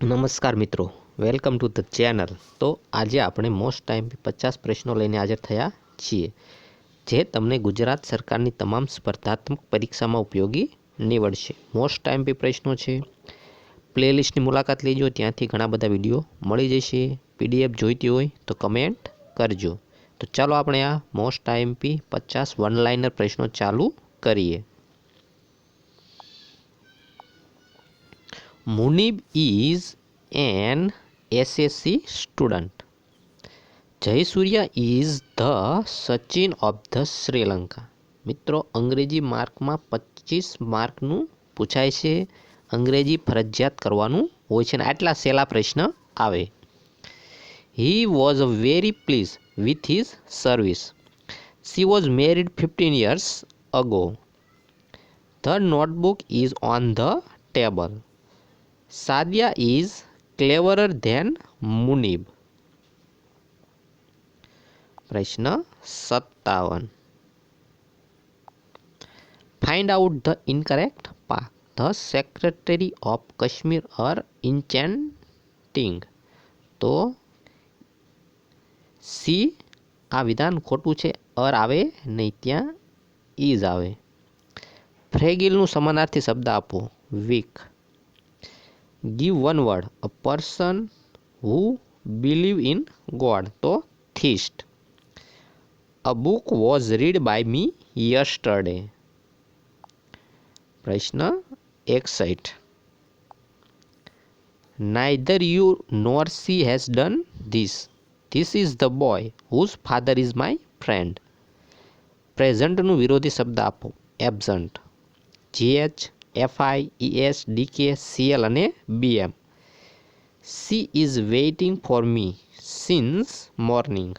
નમસ્કાર મિત્રો, welcome to the channel. તો આજે આપણે મોસ્ટ ટાઈમ પચાસ પ્રશ્નો લઈને હાજર થયા છીએ, જે તમને ગુજરાત સરકારની તમામ સ્પર્ધાત્મક પરીક્ષામાં ઉપયોગી નીવડશે. મોસ્ટ ટાઈમ પ્રશ્નો છે. પ્લેલિસ્ટની મુલાકાત લેજો, ત્યાંથી ઘણા બધા વીડિયો મળી જશે. પીડીએફ જોઈતી હોય તો કમેન્ટ કરજો. તો ચાલો આપણે આ મોસ્ટ ટાઈમપી પચાસ વન લાઇનર પ્રશ્નો ચાલુ કરીએ. Munib is an SSC student. Jayasuriya is the Sachin of the Sri Lanka. મિત્રો, અંગ્રેજી માર્કમાં પચીસ માર્કનું પૂછાય છે. અંગ્રેજી ફરજિયાત કરવાનું હોય છે ને, આટલા સહેલા પ્રશ્ન આવે. He was very please with his service she was married fifteen years ago the notebook is on the table Sadia is cleverer than Munib. પ્રશ્ન સત્તાવન. ફાઇન્ડ આઉટ ધ ઇનકરેક્ટ પાક the secretary of Kashmir are enchanting to see, આ વિધાન ખોટું છે, અર આવે નહીં, ત્યાં ઇઝ આવે. ફ્રેગિલનું સમાનાર્થી શબ્દ આપો. Weak give one word a person who believe in God તો theist a book was read by me yesterday પ્રશ્ન એકસઠ. Neither you nor she has done this this is the boy whose father is my friend પ્રેઝન્ટનું વિરોધી શબ્દ આપો. Absent GH FI ES DK CL અને BM she is waiting for me since morning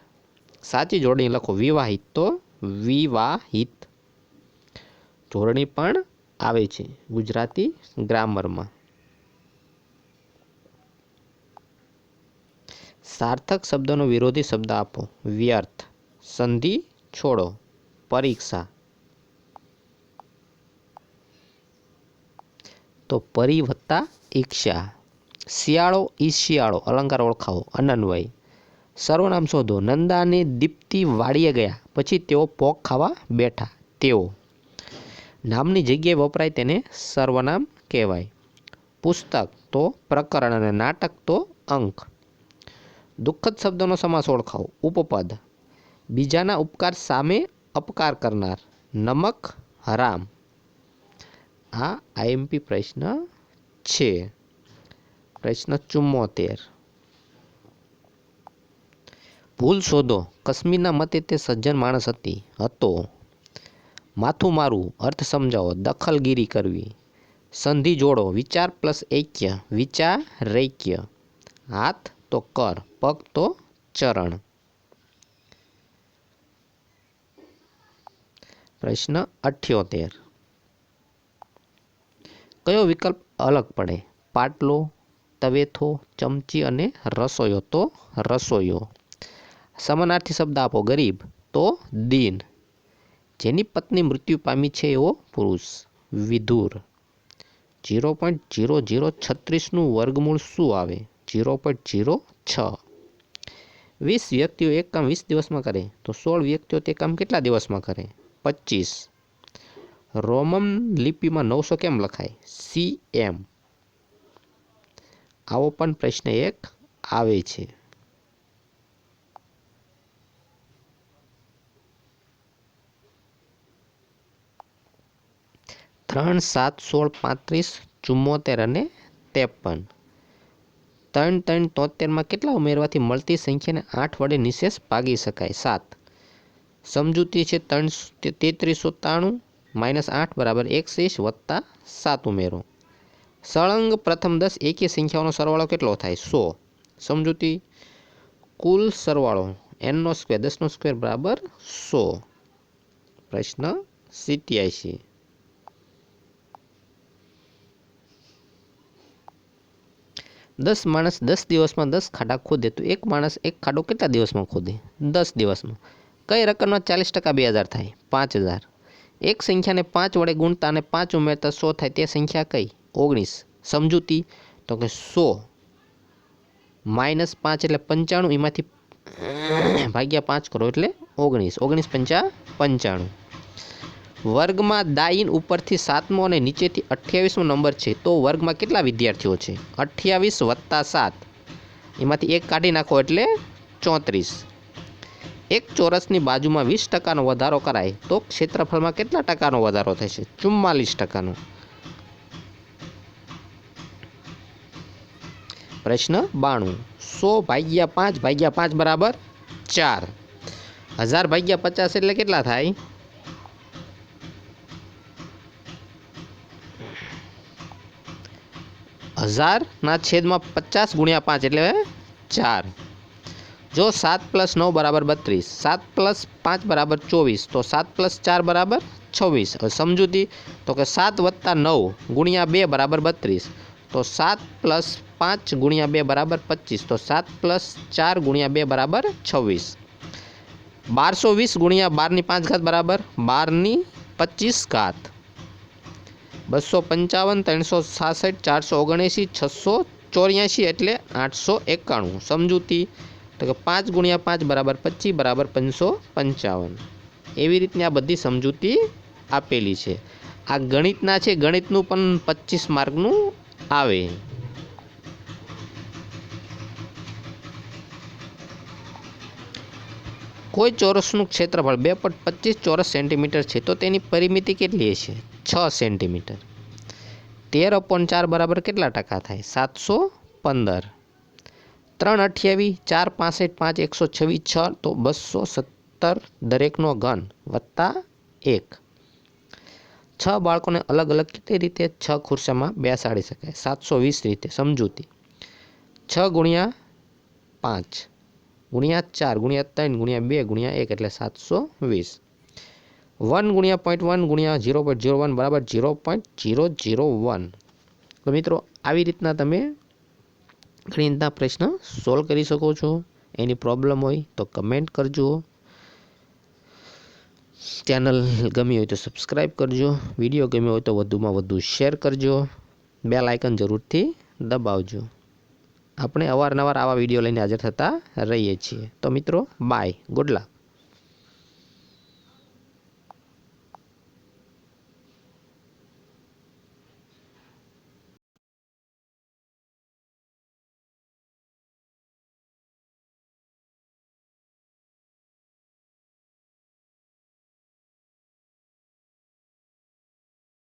સાચી જોડણી લખો. વિવાહિત તો વિવાહિત. જોડણી પણ આવે છે ગુજરાતી ગ્રામરમાં. સાર્થક શબ્દનો વિરોધી શબ્દ આપો. વ્યર્થ. સંધિ છોડો. પરીક્ષા. તો પરી વત્તા ઈક્ષા. શિયાળો ઈ શિયાળો, અલંકાર ઓળખાવો, અનન્વય. સર્વનામ શોધો. નંદા અને દીપ્તિ વાડીએ ગયા. પછી તેઓ પોક ખાવા બેઠા. તેઓ. નામની જગ્યાએ વપરાય તેને સર્વનામ કહેવાય. પુસ્તક તો પ્રકરણ અને નાટક તો અંક. દુઃખદ શબ્દનો સમાસ ઓળખાવો. ઉપપદ. બીજાના ઉપકાર સામે અપકાર કરનાર. નમક હરામ આ આઈએમપી પ્રશ્ન છે. પ્રશ્ન ચુમ્મોતેર. ભૂલ શોધો. કશ્મીરના મતે તે સજ્જન માણસ હતી, હતો. માથું મારું, અર્થ સમજાવો. દખલગીરી કરવી. સંધિ જોડો. વિચાર પ્લસ ઐક્ય. વિચાર રૈક્ય હાથ તો કર, પગ તો ચરણ. પ્રશ્ન અઠ્યોતેર. કયો વિકલ્પ અલગ પડે? પાટલો, તવેથો, ચમચી અને રસોયો તો રસોયો સમાનાર્થી શબ્દ આપો, ગરીબ. તો દીન. જેની પત્ની મૃત્યુ પામી છે એવો પુરુષ. વિધુર. જીરો પોઈન્ટ જીરો જીરો છત્રીસનું વર્ગમૂળ શું આવે? જીરો પોઈન્ટ જીરો છ. વીસ વ્યક્તિઓ એક કામ વીસ દિવસમાં કરે. તો સોળ વ્યક્તિઓ તે કામ કેટલા દિવસમાં કરે? પચીસ રોમન લિપિમાં નવસો કેમ લખાય? સી એમ આવો પણ પ્રશ્ન એક આવે છે. ત્રણ સાત સોળ પાંત્રીસ ચુમ્મોતેર અને ત્રેપન. ત્રણ ત્રણ તોતેરમાં કેટલા ઉમેરવાથી મળતી સંખ્યાને આઠ વડે નિશેષ ભાગી શકાય? સાત. સમજૂતી છે ત્રણ તેત્રીસો ત્રાણું માઇનસ આઠ બરાબર એકસીસ વત્તા સાત ઉમેરો. સળંગ પ્રથમ દસ એકી સંખ્યાઓનો સરવાળો કેટલો થાય? સો. સમજૂતી? કુલ સરવાળો એનનો સ્ક્વેર દસનો સ્ક્વેર બરાબર સો. પ્રશ્ન સિત્યાસી દસ માણસ દસ દિવસમાં દસ ખાડા ખોદે તો એક માણસ એક ખાડો કેટલા દિવસમાં ખોદે? દસ દિવસમાં. કઈ રકમના ચાલીસ ટકા બે હજાર થાય? પાંચ હજાર. એક સંખ્યાને પાંચ વડે ગુણતા અને પાંચ ઉમેરતા સો થાય તે સંખ્યા કઈ? ઓગણીસ. સમજૂતી? તો કે સો. માઇનસ પાંચ એટલે પંચાણું, એમાંથી ભાગ્યા પાંચ કરો એટલે ઓગણીસ. ઓગણીસ પંચા પંચાણું. વર્ગમાં દાઈન ઉપરથી સાતમો અને નીચેથી અઠ્યાવીસમો નંબર છે. તો વર્ગમાં કેટલા વિદ્યાર્થીઓ છે? અઠ્યાવીસ વત્તા સાત. એમાંથી એક કાઢી નાખો એટલે ચોત્રીસ. એક ચોરસની બાજુમાં વીસ ટકાનો વધારો કરાય, તો ક્ષેત્રફળમાં કેટલા ટકાનો વધારો થશે? ચુમ્માલીસ ટકાનો. પ્રશ્ન બાણું. સો ભાગ્યા પાંચ ભાગ્યા પાંચ બરાબર ચાર. હજાર ભાગ્યા પચાસ એટલે કેટલા થાય? હજારના છેદમાં પચાસ ગુણ્યા પાંચ એટલે ચાર. જો સાત પ્લસ નવ બરાબર બત્રીસ સાત પ્લસ પાંચ બરાબર ચોવીસ તો સાત પ્લસ ચાર બરાબર છવ્વીસ હવે સમજૂતી તો કે સાત વત્તા નવ ગુણ્યા બે બરાબર બત્રીસ તો સાત પ્લસ પાંચ ગુણ્યા બે બરાબર પચીસ તો સાત પ્લસ ચાર ગુણ્યા બે બરાબર છવ્વીસ બારસો વીસ ગુણ્યા બારની પાંચ ઘાત બરાબર બારની પચીસ ઘાત બસો પંચાવન ત્રણસો સાસઠ ચારસો ઓગણએંસી છસો ચોર્યાસી એટલે આઠસો એકાણું સમજૂતી તો કે પાંચ ગુણ્યા પાંચ બરાબર પચીસ બરાબર પાંચસો પંચાવન. એવી રીતની આ બધી સમજૂતી આપેલી છે. આ ગણિતના છે, ગણિતનું પણ પચીસ માર્કનું આવે. કોઈ ચોરસનું ક્ષેત્રફળ બે પોઈન્ટ પચીસ ચોરસ સેન્ટીમીટર છે, તો તેની પરિમિતિ કેટલી હશે? છ સેન્ટીમીટર. તેર અપોન ચાર બરાબર કેટલા ટકા થાય? સાતસો પંદર. ત્રણ અઠ્યાવીસ ચાર પાસઠ, પાંચ, એકસો છવ્વીસ, છ, તો બસો સત્તર દરેકનો ઘન વત્તા એક. છ બાળકોને અલગ અલગ કેટલી રીતે છ ખુરશામાં બેસાડી શકાય? સાતસો વીસ રીતે, સમજૂતી. છ ગુણ્યા પાંચ. ગુણ્યા ચાર, ગુણ્યા ત્રણ, ગુણ્યા બે, ગુણ્યા એક, એટલે સાતસો વીસ. વન ગુણ્યા પોઈન્ટ વન ગુણ્યા ઝીરો પોઈન્ટ ઝીરો વન બરાબર zero point zero zero one. તો મિત્રો, આવી રીતના તમે ગણિતના પ્રશ્ન સોલ્વ કરી શકો છો. એની પ્રોબ્લેમ હોય તો કમેન્ટ કરજો. ચેનલ ગમી હોય તો સબસ્ક્રાઈબ કરજો. વીડિયો ગમ્યો હોય તો વધુમાં વધુ શેર કરજો. બે લાઇકન જરૂરથી દબાવજો. આપણે અવારનવાર આવા વીડિયો લઈને હાજર થતા રહીએ છીએ. તો મિત્રો બાય ગુડ લક